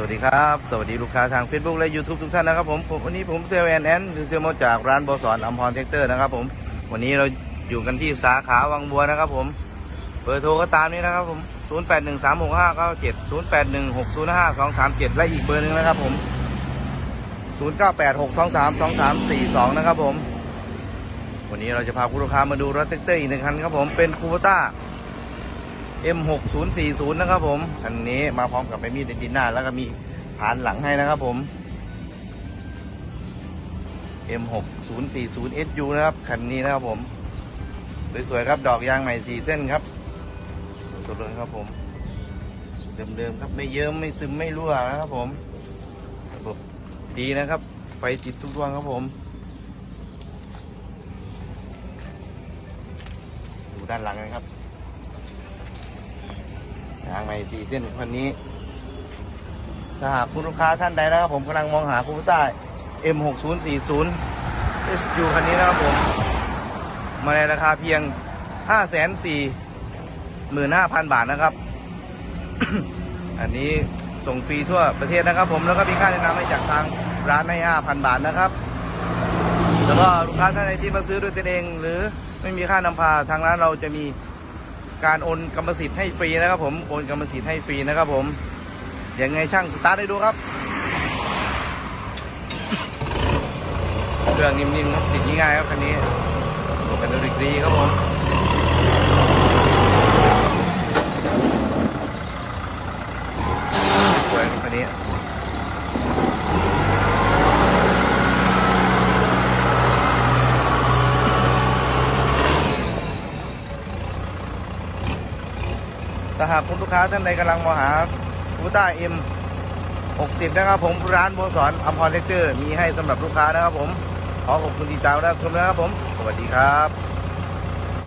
สวัสดีครับ สวัสดีลูกค้าทาง Facebook และ YouTube ทุกท่านนะครับผมผมวันนี้ผมเซลแอนแอนหรือเซลโมจากร้านบอสอนอัมพรเทคเตอร์นะครับผม วันนี้เราอยู่กันที่สาขาวังบัวนะครับผมเบอร์โทรก็ตามนี้นะครับผม 08136597 0816052237 และอีกเบอร์หนึ่งนะครับผม 0986232342 นะครับผม วันนี้เราจะพาคุณลูกค้ามาดูรถเทคเตอร์อีกหนึ่งคันครับผมเป็นคู b ต้า M6040 นะครับผมคันนี้มาพร้อมกับใบมีดดินหน้า แล้วก็มีฐานหลังให้นะครับผม M6040 SU นะครับ คันนี้นะครับผม สวยๆครับดอกยางใหม่สี่เส้นครับตัวเดิมครับผม เดิมๆครับไม่เยิ้มไม่ซึมไม่รั่วนะครับผมระบบดีนะครับ ไฟติดทุกดวงครับผมดูด้านหลังนะครับ ยางใหม่สี่เส้นคันนี้ ถ้าหากคุณลูกค้าท่านใดนะครับผมกำลังมองหาคูปต้า M6040 SU คันนี้นะครับผม มาในราคาเพียง 5 4 5 0 0 0 บาทนะครับ อันนี้ส่งฟรีทั่วประเทศนะครับ ผมแล้วก็มีค่าแนะนำให้จากทางร้านให้5,000 บาทนะครับแล้วก็ลูกค้าท่านใดที่มาซื้อด้วยตนเอง หรือไม่มีค่านำพาทางร้านเราจะมี การโอนกรรมสิทธิ์ให้ฟรีนะครับ ผมโอนกรรมสิทธิ์ให้ฟรีนะครับ ผมยังไงช่างสตาร์ทให้ดูครับเครื่องนิ่มๆครับติดง่ายๆครับคันนี้เป็นดูดีครับผมสวยคันนี้ ถ้าหากคุณลูกค้าท่านใดกำลังมองหาคูต้าเอ็ม60 นะครับผมร้านโบสอนอัมพรเลคเตอร์มีให้สำหรับลูกค้านะครับผม ขอขอบคุณที่ตามรับชมนะครับผม สวัสดีครับ